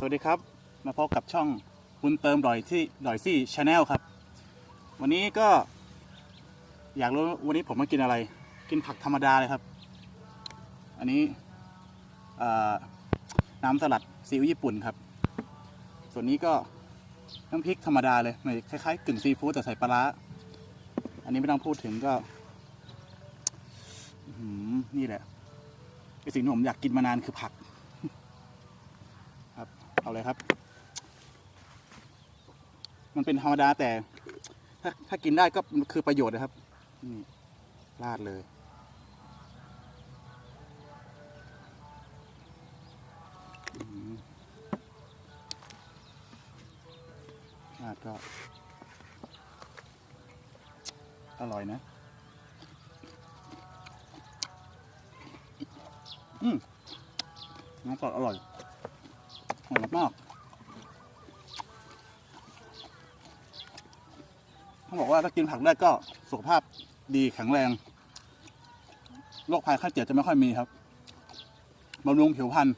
สวัสดีครับ มาพบกับช่องบุญเติมดอยที่ดอยซี่ชาแนลครับ วันนี้ก็ อยากรู้วันนี้ผมมากินอะไร กินผักธรรมดาเลยครับ อันนี้น้ำสลัดซีอิ๊วญี่ปุ่นครับ ส่วนนี้ก็น้ำพริกธรรมดาเลยไม่คล้ายๆกึ่งซีฟู้ดแต่ใส่ปลาร้าอันนี้ไม่ต้องพูดถึงก็นี่แหละไอสิ่งที่ผมอยากกินมานานคือผัก เอาเลยครับ มันเป็นธรรมดาแต่ ถ้าถ้ากินได้ก็คือประโยชน์นะครับนี่ราดเลยราดก็ อร่อยนะ อืมน้ำสดอร่อยอร่อย มากเขาบอกว่าถ้ากินผักได้ก็สุขภาพดีแข็งแรงโรคภัยไข้เจ็บจะไม่ค่อยมีครับบำรุงผิวพรรณ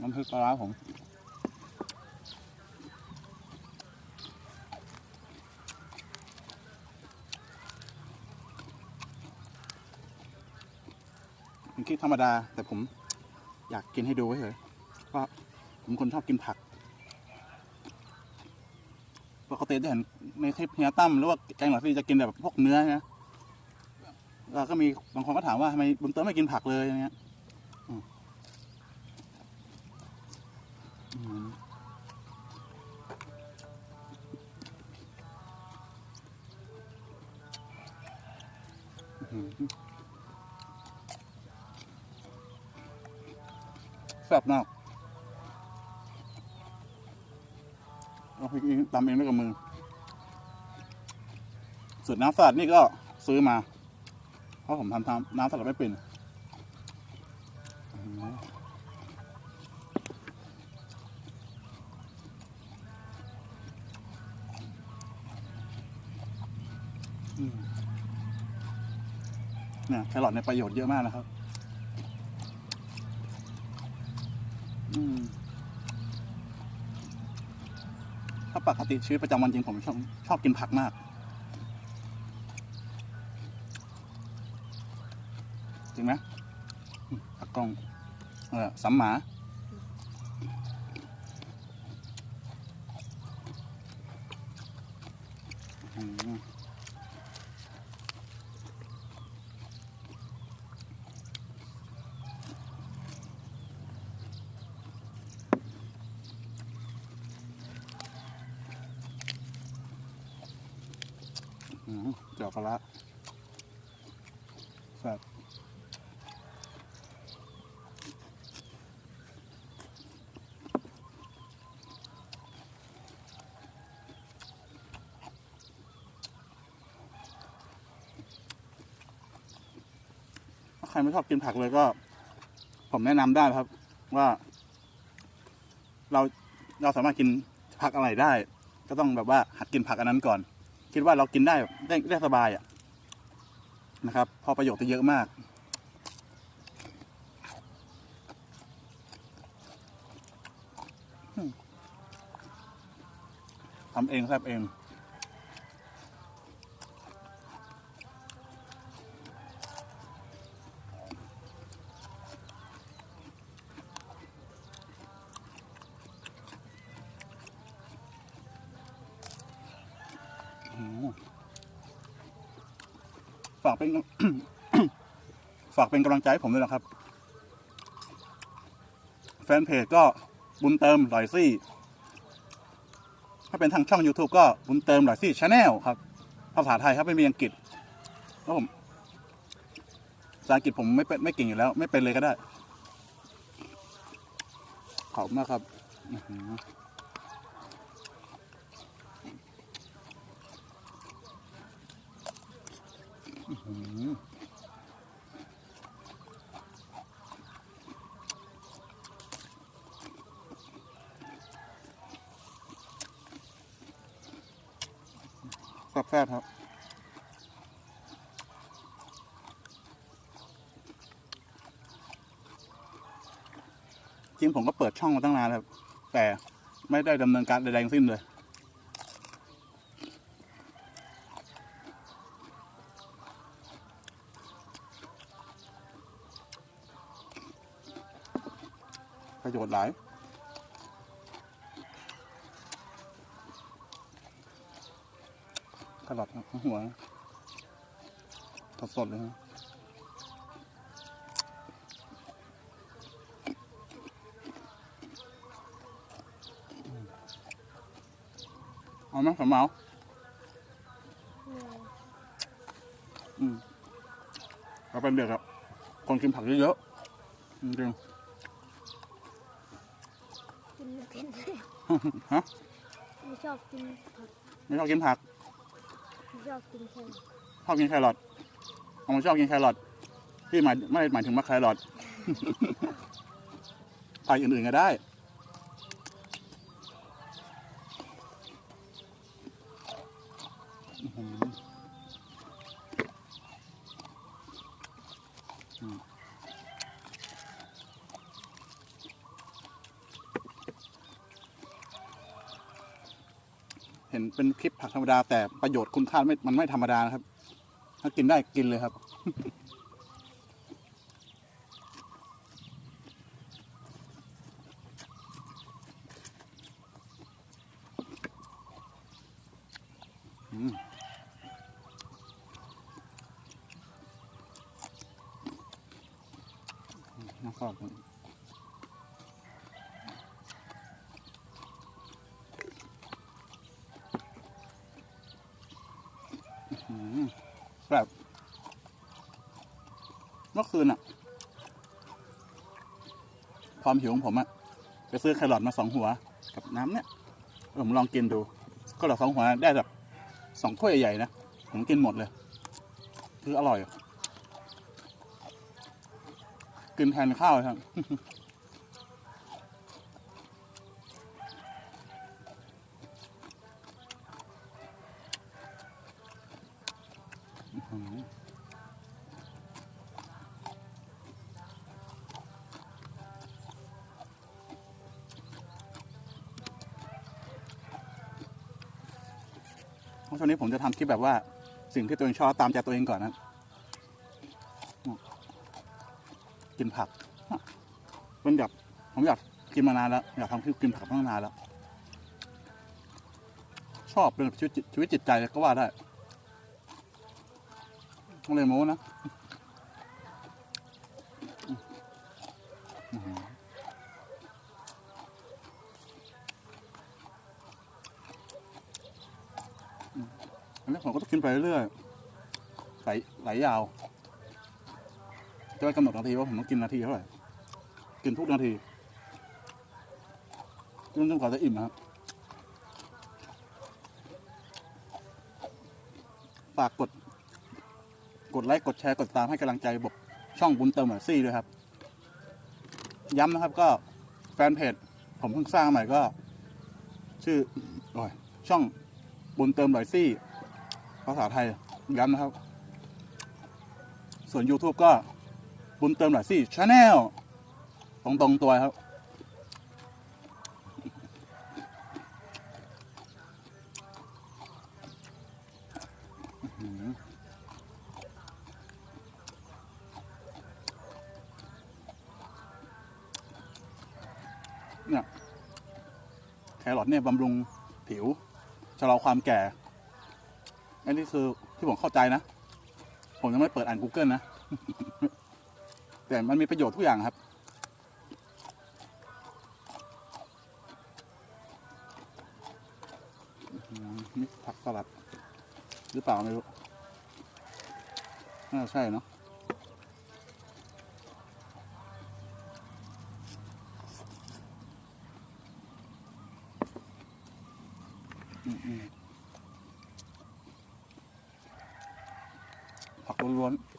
น้ำพริกปลาร้าผม เป็นคลิปธรรมดา แต่ผมอยากกินให้ดูไว้เฉยว่าผมคนชอบกินผักปกติจะเห็นในคลิปเฮียตั้มหรือว่าแกงหลักซี่จะกินแบบพวกเนื้อนะแล้วก็มีบางคนก็ถามว่าทำไมบุญเติมไม่กินผักเลยอย่างเงี้ยอืม แซ่บมากเราพริกเองตำเองด้วยกับมือส่วนน้ำสลัดนี่ก็ซื้อมา เพราะผมทำทำน้ำสลัดไม่เป็นเนี่ยแครอทในประโยชน์เยอะมากนะครับ อืมถ้า ปกติชีวิตประจำวันจริงผมชอบชอบกินผักมาก จริงไหมอืมผักกองเออสัมหมา อืมอืมเดี๋ยวปลาร้าแซ่บถ้าใครไม่ชอบกินผักเลยก็ ผมแนะนำได้ครับ ว่า เราเราสามารถกินผักอะไรได้ ก็ต้องแบบว่าหัดกินผักอันนั้นก่อน คิดว่าเรากินได้ได้ได้สบายอะนะครับ พอประโยชน์จะเยอะมากทำเองแซบเอง ฝากเป็น ฝากเป็นกำลังใจให้ผมด้วยนะครับ แฟนเพจก็บุญเติมหลอยซี่ ถ้าเป็นทางช่อง YouTube ก็บุญเติมหลอยซี่ชาแนลครับ ภาษาไทยครับไม่มีอังกฤษแล้วผมภาษาอังกฤษผมไม่เป็นไม่เก่งอยู่แล้ว ไม่เป็นเลยก็ได้ ขอบมากครับ แฟดครับจริงผมก็เปิดช่องมาตั้งนานแล้วแต่ไม่ได้ดำเนินการใดๆทั้งสิ้นเลย ประโยชน์หลาย หลอดทั้งหัวสดๆเลยนะเอาไหมสมเมาอืมเราเป็นเด็กครับ คนกินผักเยอะๆจริงกินไม่เป็นๆฮะไม่ชอบกินผัก ไม่ชอบกินผักไม่ ชอบกินแค่ชอบกินแครอทผมชอบกินแครอทที่หมายไม่ได้หมายถึงมะแครอทผักอื่นๆก็ได้ อื้อหืออื ห็นเป็นคลิปผักธรรมดา แต่ประโยชน์คุณค่าไม่มันไม่ธรรมดานะครับ ถ้ากินได้กินเลยครับ อืมน่าชอบจังอื้อหือแบบ เมื่อคืนอะความหิวของผมอะไปซื้อแครอทมาสองหัว กับน้ำเนี่ยผมลองกินดูก็เหลือสองหัวได้แบบสองถ้วยใหญ่ๆนะผมกินหมดเลย คืออร่อยกินแทนข้าวครับ ช่วงนี้ผมจะทำคลิปแบบว่าสิ่งที่ตัวเองชอบตามใจตัวเองก่อนนะกินผักเป็นแบบผมอยากกินมานานแล้วอยากทำคลิปกินผักมาตั้งนานแล้ว ชอบเป็นชีวิตจิตชีวิตจิตใจก็ว่าได้ต้องเลยโม้นะ ผมก็ต้องกินไปเรื่อยๆไหลไหลยาวจะไม่กำหนดนาทีว่าผมต้องกินนาทีเท่าไหร่กินทุกนาทีกินจนกว่าจะอิ่มนะครับฝากกด กดไลค์กดแชร์กดติดตามให้กำลังใจบบช่องบุญเติมหน่อยซี่ด้วยครับ ย้ำนะครับก็แฟนเพจผมเพิ่งสร้างใหม่ก็ ชื่อช่องบุญเติมหน่อยซี่ ภาษาไทยย้ำนะครับ ส่วน YouTube ก็บุญเติมหน่อยซี่ชาแนลตรงตรงตัวครับ เนี่ย แครอทเนี่ยบำรุงผิวชะลอความแก่ อันนี้คือที่ผมเข้าใจนะ ผมยังไม่เปิดอ่าน Google นะ แต่มันมีประโยชน์ทุกอย่างครับ นี่ผักสลัด หรือเปล่าไม่รู้น่าใช่เนาะอืมอืมผัก ล้วนๆ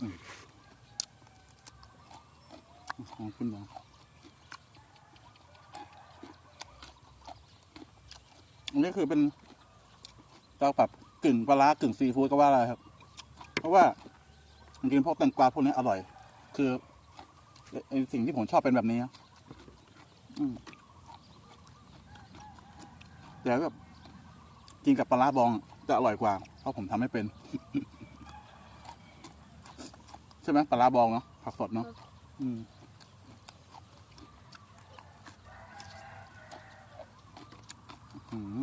อืมขึ้นมาอันนี้คือเป็นเตาปรับกึ่งปลาร้ากึ่งซีฟู้ดก็ว่าอะไรครับผราะว่าจริงพวกแตงกวาพวกนี้อร่อย คือสิ่งที่ผมชอบเป็นแบบนี้อืม แต่แบบกินกับปลาร้าบองจะอร่อยกว่า เพราะผมทำไม่เป็น ใช่ไหมปลาร้าบองเนาะผักสดเนาะอืมอืม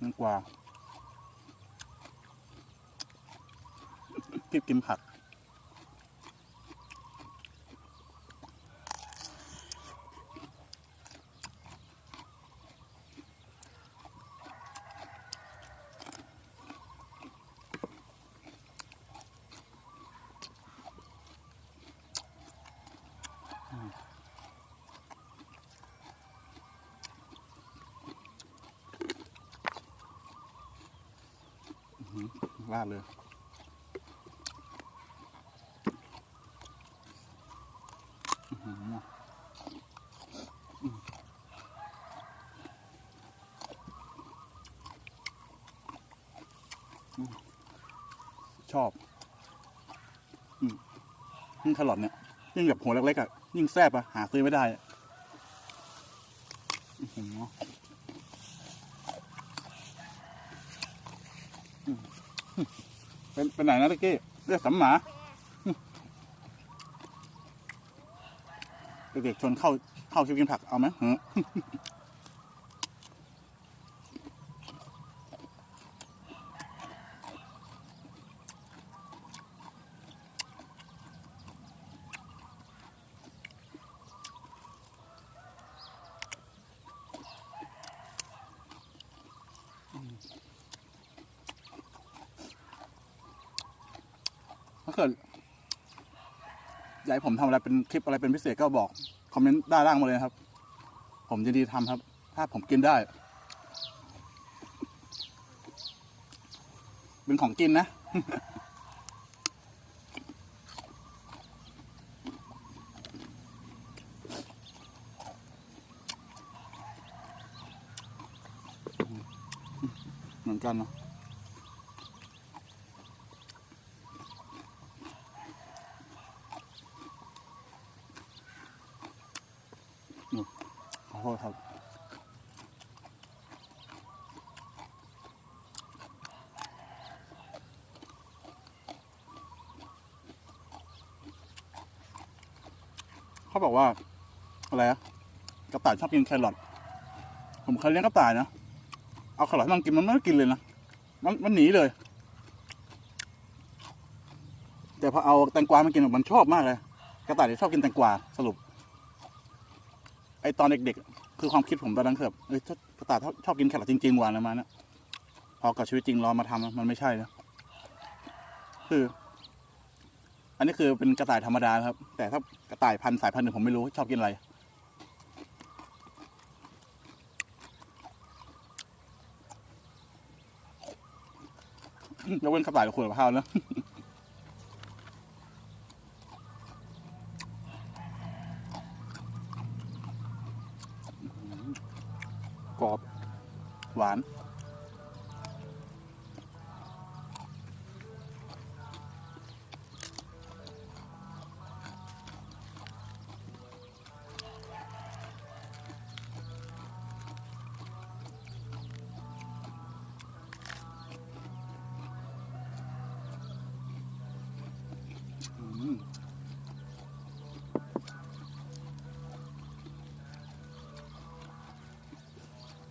นั่นกว่า กินกินผักราดเลย อื้อหืออืมอืม ชอบอยิ่งแครอทเนี่ยยิ่งแบบหัวเล็กๆอะยิ่งแซ่บอะหาซื้อไม่ได้อะอื้อหืออืมเป็นเป็นไหนนะตะกี้เรียกสำหมาเด็กๆชนเข้าเข้าชิวกินผักเอาไหม เกิดอยากให้ผมทำอะไรเป็นคลิปอะไรเป็นพิเศษก็บอก คอมเมนต์ด้านล่างมาเลยนะครับ ผมยินดีทำครับ ถ้าผมกินได้ เป็นของกินนะ เหมือนกันเนาะ โทษครับเขาบอกว่าอะไรอะกระต่ายชอบกินแครอทผมเคยเลี้ยงกระต่ายนะเอาแครอทมันกินมันไม่กินเลยนะมันมันหนีเลย แต่พอเอาแตงกวามากินมันชอบมากเลย กระต่ายชอบกินแตงกวาสรุป อตอนเด็กๆ คือความคิดผมตอนนั้นคือแบบเอ้ยถ้ากระต่ายชอบชอบกินแครอทจริงๆหวานอะมานะพอกับชีวิตจริงลองมาทำมันไม่ใช่นะคือ อันนี้คือเป็นกระต่ายธรรมดาครับ แต่ถ้ากระต่ายพันสายพันธุ์หนึ่งผมไม่รู้ชอบกินอะไรยกเว้นกระต่ายกับขวดกับข้าวนะ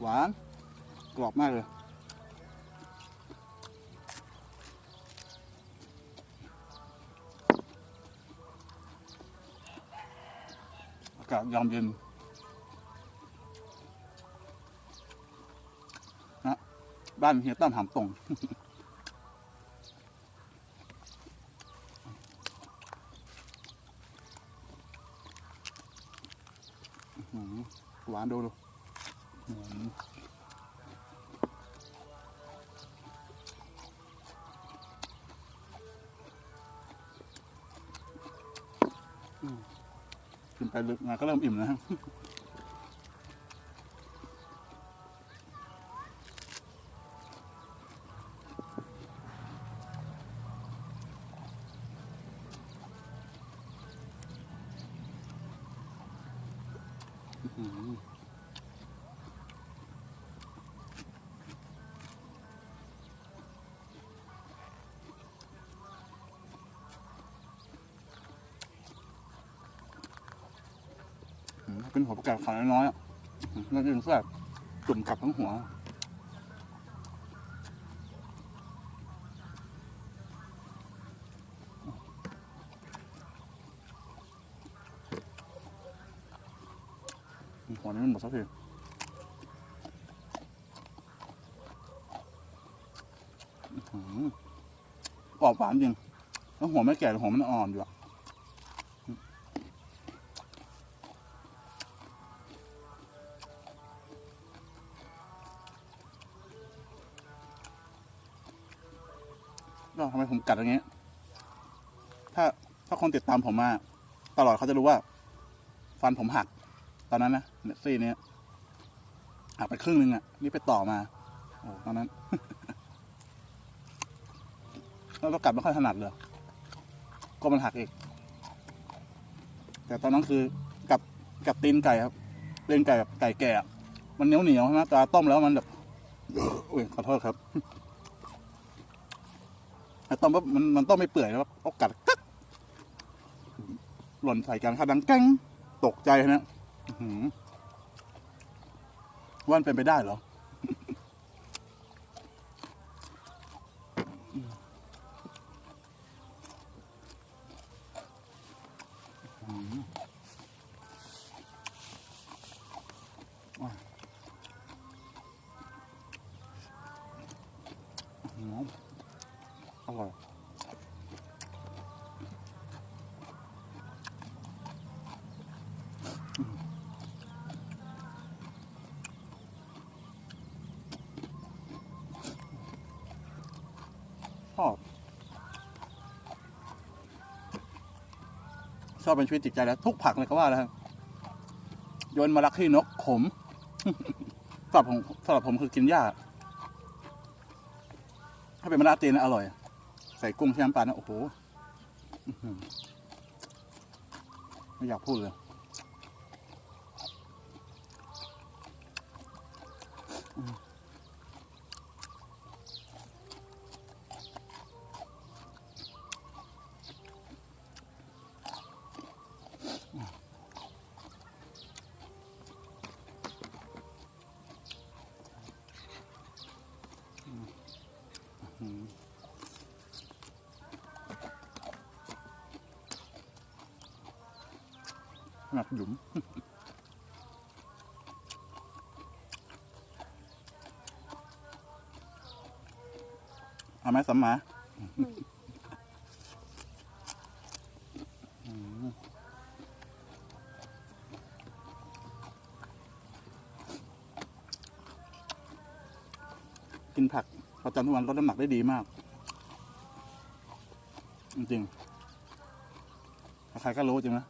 หวาน กรอบมากเลยอากาศยามเย็นนะบ้านเฮียตั้มหามตรง หวานดูดูกินไปลึกนะก็เริ่มอิ่มแล้ว เป็นหัวประกาศขาวน้อยๆอะอื้อหือแล้วกินแซ่บจุ่มกลับทั้งหัว หัวนี้มันหมดสักทีออกรอบหวานจริง แล้วหัวไม่แก่แต่หัวมันอ่อนอยู่อะ ก็ทำไมผมกัดอย่างเงี้ย ถ้าถ้าคนติดตามผมมา ตลอดเขาจะรู้ว่า ฟันผมหัก ตอนนั้นนะเนี่ยซี่เนี้ยหักไปครึ่งหนึงอะ นี่ไปต่อมา โอ้ตอนนั้นแล้วเรากลับไม่ค่อยถนัดเลยก็มันหักอีก แต่ตอนนั้นคือกับกับตีนไก่ครับตีนไก่แบบไก่แก่อะมันเหนียวเหนียวใช่ไหมแตาต้มแล้วมันแบบอุ้ยขอโทษครับ แต่ต้มปุ๊บมันมันต้มไม่เปื่อยแล้วเอากัดกักหล่นใส่กันค่ะดังแก้งตกใจนะอื้อหือว่ามันเป็นไปได้เหรออหือว้าวอื้อหืออร่อย ชอบ ชอบเป็นชีวิตจิตใจแล้วทุกผักเลยก็ว่าแล้วโยนมารักขี้นกขมสำหรับผมสำหรับผมคือกินหญ้าถ้าเป็นมะระตีนอร่อย ใส่กุ้งที่น้ำปลานะโอ้โหอื้อหือไม่อยากพูดเลย ขนาดหยุมเอาไหมสัมมากินผักประจำทุกวันลดน้ำหนักได้ดีมาก จริงๆใครก็รู้จริงนะ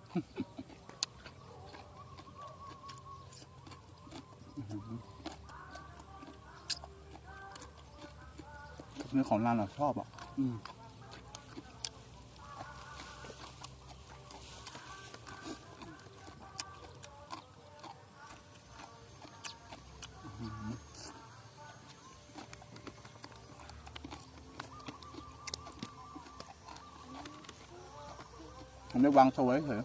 ของร้านเราชอบอะอืมผมได้วางโชว์ไว้เฉย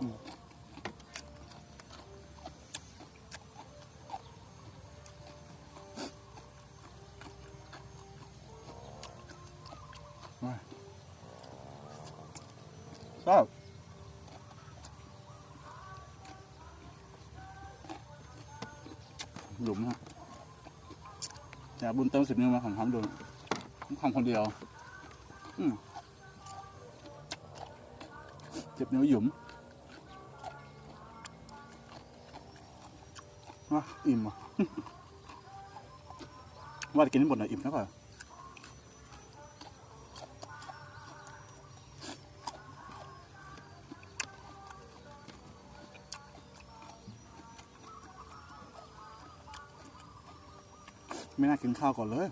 อืมว้ายชอบ หลุมฮะแต่บุญเติมสิบนิ้วมาของทำดูทำคนเดียว อืมเจ็บนิ้วหยุมว่าอิ่มอะว่าจะกินให้หมดหน่อยอิ่มแล้วก่อน กินข้าวก่อนเลย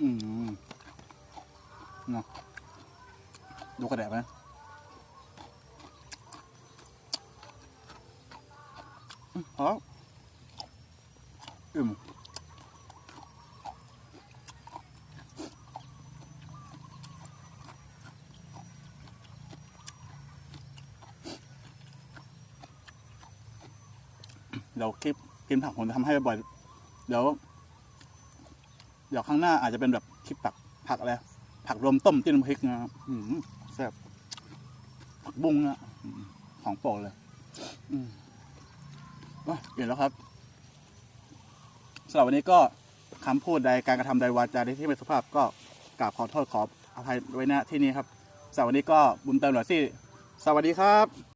อืมเนาะดูกระแดะไหอืมพอแล้วอืมเดี๋ยวคลิปกินผักผมจะทำให้บ่อย เดี๋ยว เดี๋ยวข้างหน้าอาจจะเป็นแบบคลิปผักผักอะไรผักรวมต้มจิ้มพริกนะครับอืมแซ่บผักบุ้งนะของโปรดเลยอืมอะเปลี่ยนแล้วครับสำหรับวันนี้ก็คำพูดใดการกระทำใดวาจาใดที่ไม่สุภาพก็กราบขอโทษขออภัยไว้ณที่นี้ครับสำหรับวันนี้ก็บุญเติมหน่อยสิสวัสดีครับ